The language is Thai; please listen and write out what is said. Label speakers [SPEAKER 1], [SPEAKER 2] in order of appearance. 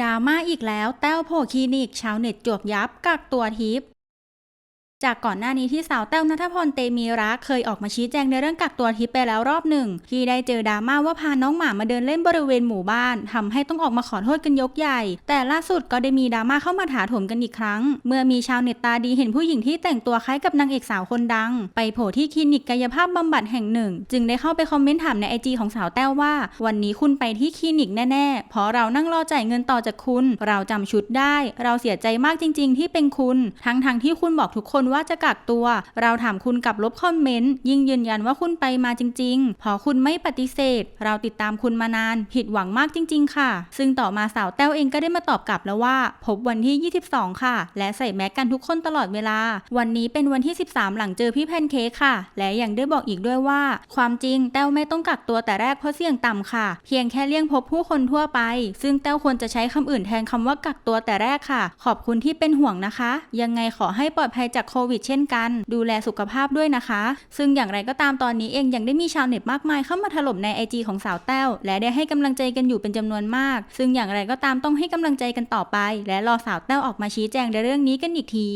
[SPEAKER 1] ดราม่าอีกแล้วแต้วโผล่คลินิก ชาวเน็ตจวกยับกักตัวทิพย์ จากก่อนหน้านี้ที่สาวแต้วนัทพรเตมีรักเคยออกมาชี้แจงในเรื่องกักตัวทิพย์ไปแล้วรอบหนึ่ง ที่ได้เจอดราม่าว่าพาน้องหมามาเดินเล่นบริเวณหมู่บ้านทำให้ต้องออกมาขอโทษกันยกใหญ่ แต่ล่าสุดก็ได้มีดราม่าเข้ามาถาโถมกันอีกครั้ง เมื่อมีชาวเน็ตตาดีเห็นผู้หญิงที่แต่งตัวคล้ายกับนางเอกสาวคนดัง ไปโผล่ที่คลินิกกายภาพบำบัดแห่งหนึ่ง จึงได้เข้าไปคอมเมนต์ถามในไอจีของสาวแต้วว่า วันนี้คุณไปที่คลินิกแน่ๆเพราะเรานั่งรอจ่ายเงินต่อจากคุณ เราจำชุดได้ เราเสียใจมากจริง ๆ ที่เป็นคุณ ทั้งๆที่คุณบอกทุกคนว่าจะกักตัว เราถามคุณกลับลบคอมเมนต์ยิ่งยืนยันว่าคุณไปมาจริง ๆ พอคุณไม่ปฏิเสธ เราติดตามคุณมานาน ผิดหวังมากจริง ๆ ค่ะ ซึ่งต่อมาสาวแต้วเองก็ได้มาตอบกลับแล้วว่า พบวันที่ 22 ค่ะ และใส่แมสกันทุกคนตลอดเวลา วันนี้เป็นวันที่ 13 หลังเจอพี่แพนเค้กค่ะ และยังได้บอกอีกด้วยว่า ความจริงแต้วไม่ต้องกักตัวแต่แรกเพราะเสี่ยงต่ำค่ะ เพียงแค่เลี่ยงพบผู้คนทั่วไป ซึ่งแต้วควรจะใช้คำอื่นแทนคำว่ากักตัวแต่แรกค่ะ ขอบคุณที่เป็นห่วงนะคะ ยังไงขอให้ปลอดภัยจากโควิดเช่นกัน ดูแลสุขภาพด้วยนะคะ ซึ่งอย่างไรก็ตามตอนนี้เองยังได้มีชาวเน็ตมากมายเข้ามาถล่มในไอจีของสาวแต้ว และได้ให้กำลังใจกันอยู่เป็นจำนวนมาก ซึ่งอย่างไรก็ตามต้องให้กำลังใจกันต่อไป และรอสาวแต้วออกมาชี้แจงในเรื่องนี้กันอีกที